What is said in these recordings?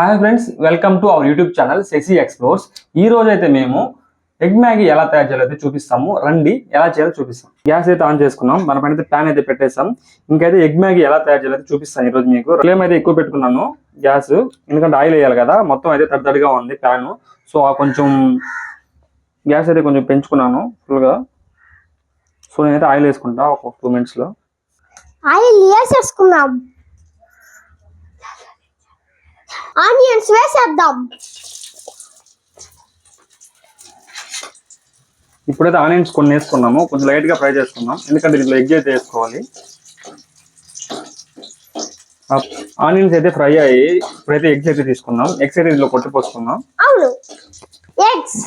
Hi friends welcome to our YouTube channel Sesi explores ఈ రోజు అయితే మేము ఎగ్ మ్యాగీ ఎలా తయారు చేయాలో అయితే చూపిస్తాము. రండి ఎలా చేయాలో చూపిస్తాం. గ్యాస్ అయితే ఆన్ చేసుకున్నాం. మన పైన అయితే ప్యాన్ అయితే పెట్టేసాం ఇంకైతే ఎగ్ మ్యాగీ ఎలా తయారు చేయాలో చూపిస్తాను ఈ రోజు మీకు. ఫ్లేమ్ అయితే ఎక్కువ పెట్టుకున్నాను గ్యాస్. ఎందుకంటే ఆయిల్ వేయాలి కదా మొత్తం అయితే తడితడిగా ఉంది ప్యాన్. సో ఆ కొంచెం గ్యాస్ అయితే కొంచెం పెంచుకున్నాను ఫుల్గా సో నేనైతే ఆయిల్ వేసుకుంటా ఒక టూ మినిట్స్లో. ఆయిల్ వేసేసుకున్నాం ఆనియన్స్ వేసేద్దాం. ఇప్పుడైతే ఆనియన్స్ కొన్ని వేసుకున్నాము. కొంచెం లైట్గా ఫ్రై చేసుకున్నాం ఎందుకంటే దీంట్లో ఎగ్ అయితే వేసుకోవాలి. ఆనియన్స్ అయితే ఫ్రై అయ్యి ఇప్పుడైతే ఎగ్స్ అయితే తీసుకున్నాం ఎగ్స్ అయితే దీంట్లో కొట్టిపోసుకున్నాం అవును. ఎగ్స్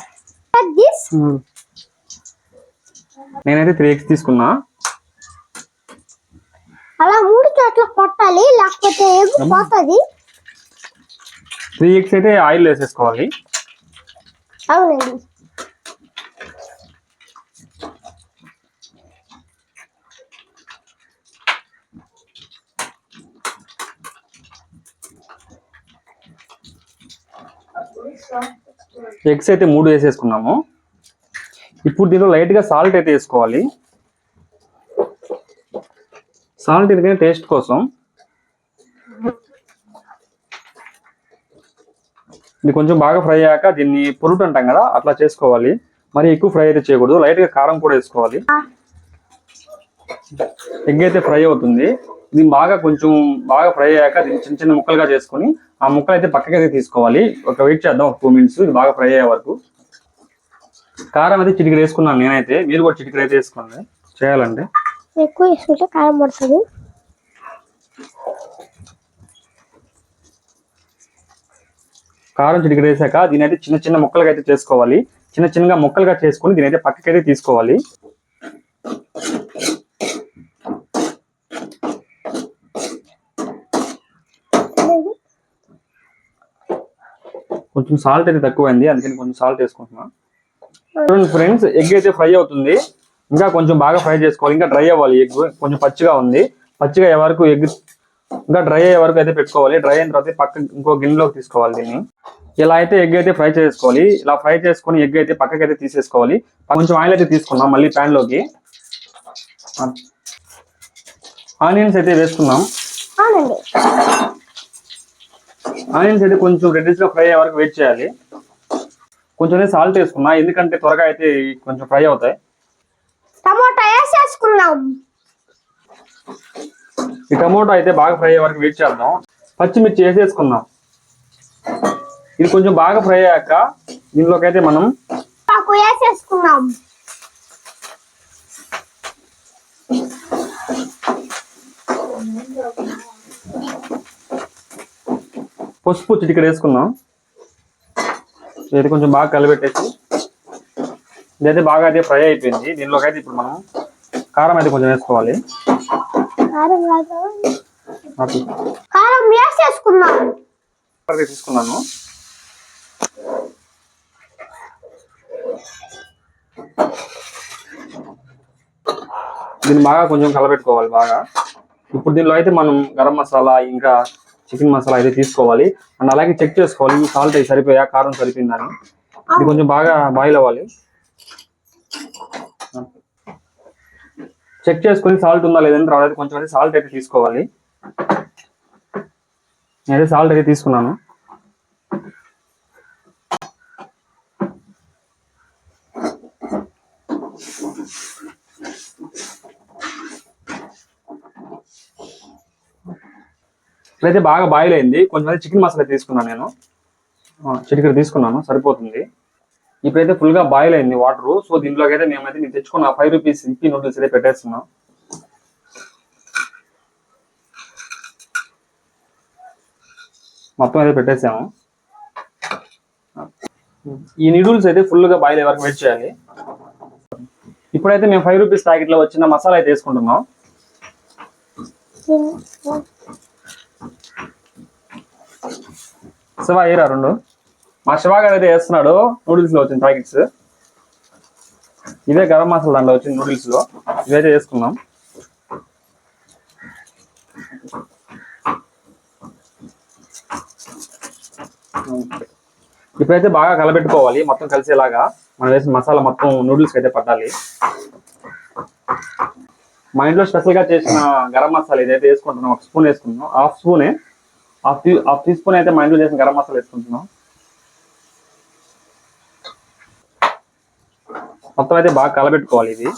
దిస్ నేనైతే త్రీ ఎగ్స్ తీసుకున్నా. అలా మూడు చోట్ల కొట్టాలి లేకపోతే ఎగ్ పోతుంది? త్రీ ఎగ్స్ అయితే ఆయిల్ వేసేసుకోవాలి. అవునండి. ఎగ్స్ అయితే మూడు వేసేసుకున్నాము. ఇప్పుడు దీంట్లో లైట్గా సాల్ట్ అయితే వేసుకోవాలి. సాల్ట్ ఎందుకంటే టేస్ట్ కోసం. ఇది కొంచెం బాగా ఫ్రై అయ్యాక దీన్ని పొరుటు అంటాం కదా అట్లా చేసుకోవాలి. మరి ఎక్కువ ఫ్రై అయితే చేయకూడదు లైట్గా కారం కూడా వేసుకోవాలి. ఎగ్ అయితే ఫ్రై అవుతుంది. ఇది బాగా కొంచెం బాగా ఫ్రై అయ్యాక దీన్ని చిన్న చిన్న ముక్కలుగా చేసుకొని ఆ ముక్కలు అయితే పక్కకి అయితే తీసుకోవాలి. ఒక వెయిట్ చేద్దాం ఒక టూ మినిట్స్. ఇది బాగా ఫ్రై అయ్యే వరకు. కారం అయితే చిటికెడు వేసుకున్నాను నేనైతే. మీరు కూడా చిటికెడు అయితే వేసుకోండి. చేయాలంటే ఎక్కువ వేసుకుంటే కారం పడుతుంది. కారం చిటికెడు వేసాక దీని అయితే చిన్న చిన్న ముక్కలుగా అయితే చేసుకోవాలి. చిన్న చిన్నగా ముక్కలుగా చేసుకొని దీని అయితే పక్కకి అయితే తీసుకోవాలి. కొంచెం సాల్ట్ అయితే తక్కువైంది అందుకని కొంచెం సాల్ట్ వేసుకుంటున్నాం. చూడండి ఫ్రెండ్స్ ఎగ్ అయితే ఫ్రై అవుతుంది. ఇంకా కొంచెం బాగా ఫ్రై చేసుకోవాలి. ఇంకా డ్రై అవ్వాలి ఎగ్ కొంచెం పచ్చిగా ఉంది. పచ్చిగా అయ్యే వరకు ఎగ్ ఇంకా డ్రై అయ్యే వరకు అయితే పెట్టుకోవాలి. డ్రై అయిన తర్వాత పక్క ఇంకో గిన్నెలోకి తీసుకోవాలి దీన్ని. ఇలా అయితే ఎగ్ అయితే ఫ్రై చేసుకోవాలి. ఇలా ఫ్రై చేసుకొని ఎగ్ అయితే పక్కకి అయితే తీసేసుకోవాలి. కొంచెం ఆయిల్ అయితే తీసుకున్నాం మళ్ళీ ప్యాన్లోకి ఆనియన్స్ అయితే వేసుకున్నాం ఆనియన్స్ అయితే కొంచెం రెడ్డిష్గా ఫ్రై అయ్యే వరకు వెయిట్ చేయాలి. కొంచెం సాల్ట్ వేసుకున్నా ఎందుకంటే త్వరగా అయితే కొంచెం ఫ్రై అవుతాయి. టమోటా వేసేసుకున్నాం. ఈ టమోటో అయితే బాగా ఫ్రై అయ్యే వరకు వెయిట్ చేద్దాం. పచ్చిమిర్చి వేసేసుకుందాం. ఇది కొంచెం బాగా ఫ్రై అయ్యాక దీనిలోకి అయితే మనం వేసేసుకున్నాం. పసుపు చిటికెడు వేసుకుందాం. ఇది కొంచెం బాగా కలిపెట్టేసి ఇదైతే బాగా అయితే ఫ్రై అయిపోయింది. దీనిలోకి అయితే ఇప్పుడు మనం కారం అయితే కొంచెం వేసుకోవాలి. కారం తీసుకున్నాను. దీన్ని బాగా కొంచెం కలబెట్టుకోవాలి బాగా. ఇప్పుడు దీనిలో అయితే మనం గరం మసాలా ఇంకా చికెన్ మసాలా అయితే తీసుకోవాలి. అండ్ అలాగే చెక్ చేసుకోవాలి ఈ సాల్ట్ అయితే సరిపోయా కారం సరిపోయిందని ఇది కొంచెం బాగా బాయిల్ అవ్వాలి. చెక్ చేసుకుని సాల్ట్ ఉందా లేదని తర్వాత కొంచెం అయితే సాల్ట్ అయితే తీసుకోవాలి. నేనైతే సాల్ట్ అయితే తీసుకున్నాను. ఇప్పుడైతే బాగా బాయిల్ అయింది. కొంచెం అయితే చికెన్ మసాలా తీసుకున్నాను నేను. చిటికెడు తీసుకున్నాను. సరిపోతుంది. ఇప్పుడైతే ఫుల్గా బాయిల్ అయింది వాటర్ సో దీంట్లోకి అయితే మేమైతే నేను తెచ్చుకున్న ఫైవ్ రూపీస్ ఇప్పి నూడిల్స్ అయితే పెట్టేస్తున్నాం. మొత్తం అయితే పెట్టేసాము. ఈ నూడిల్స్ అయితే ఫుల్గా బాయిల్ అయ్యే వరకు వెయిట్ చేయాలి. ఇప్పుడైతే మేము ఫైవ్ రూపీస్ ప్యాకెట్లో వచ్చిన మసాలా అయితే వేసుకుంటున్నాం. శివ ఏరా రెండు? మా శివాగారు అయితే వేస్తున్నాడు నూడిల్స్లో వచ్చిన ప్యాకెట్స్. ఇదే గరం మసాలా దాంట్లో వచ్చిన నూడిల్స్లో. ఇవైతే వేసుకున్నాం ఇప్పుడైతే బాగా కలబెట్టుకోవాలి మొత్తం కలిసేలాగా. మనం వేసిన మసాలా మొత్తం నూడిల్స్ అయితే పట్టాలి. మా ఇంట్లో స్పెషల్గా చేసిన గరం మసాలా ఇదైతే వేసుకుంటున్నాం. ఒక స్పూన్ వేసుకుంటున్నాం. Half స్పూనే. Half tea half tea spoon అయితే మా ఇంట్లో చేసిన గరం మసాలా వేసుకుంటున్నాం. మొత్తం అయితే బాగా కలబెట్టుకోవాలి ఇది.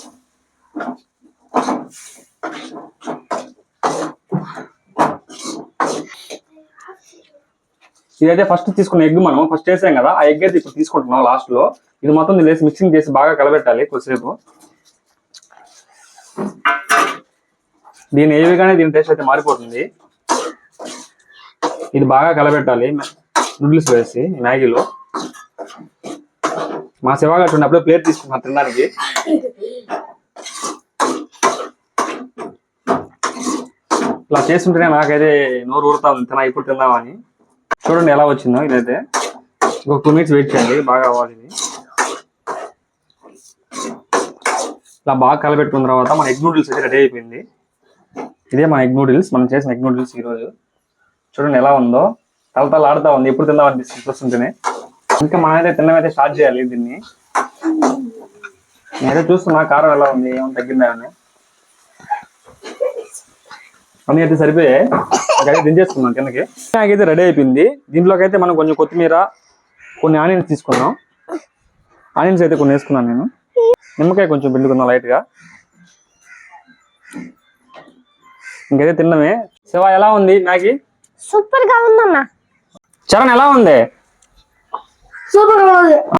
ఇదైతే ఫస్ట్ తీసుకున్న ఎగ్ మనం. ఫస్ట్ వేసాం కదా ఆ ఎగ్ అయితే ఇప్పుడు తీసుకుంటున్నాం లాస్ట్లో. ఇది మొత్తం దీన్ని వేసి మిక్సింగ్ చేసి బాగా కలబెట్టాలి కొద్దిసేపు. దీని ఏవిగానే దీని టేస్ట్ అయితే మారిపోతుంది. ఇది బాగా కలబెట్టాలి. నూడిల్స్ వేసి మ్యాగీలో. మా శివగా చూడండి అప్పుడే ప్లేట్ తీసుకున్నాను తినడానికి ఇలా చేస్తుంటేనే నాకైతే నోరు ఊరుతా ఉంది. తిన ఇప్పుడు తిందామని చూడండి ఎలా వచ్చిందో ఇదైతే. ఒక టూ మినిట్స్ వెయిట్ చేయండి బాగా అవ్వాలి ఇది. ఇలా బాగా కలబెట్టుకున్న తర్వాత మన ఎగ్ నూడిల్స్ అయితే రెడీ అయిపోయింది. ఇదే మన ఎగ్ నూడిల్స్. మనం చేసిన ఎగ్ నూడిల్స్ ఈరోజు. చూడండి ఎలా ఉందో. తలతల ఆడుతూ ఉంది. ఎప్పుడు తిందాం అనిపిస్తుంది. చూస్తుంటేనే. ఇంకా మనం అయితే తినడం అయితే స్టార్ట్ చేయాలి దీన్ని. నేనైతే చూస్తున్నా కారం ఎలా ఉంది ఏమైనా తగ్గిందా అని. అన్నీ అయితే సరిపోయాయి. అయితే దించేసుకున్నాం కిందకి. నాకైతే రెడీ అయిపోయింది. దీంట్లోకి అయితే మనం కొంచెం కొత్తిమీర కొన్ని ఆనియన్స్ తీసుకున్నాం. ఆనియన్స్ అయితే కొన్ని వేసుకున్నాను నేను. నిమ్మకాయ కొంచెం పిండుకున్నాం లైట్గా. ఇంకైతే తిన్నమే శివ ఎలా ఉంది మ్యాగీ? సూపర్గా ఉందన్న. చరణ్ ఎలా ఉంది? సూపర్గా ఉంది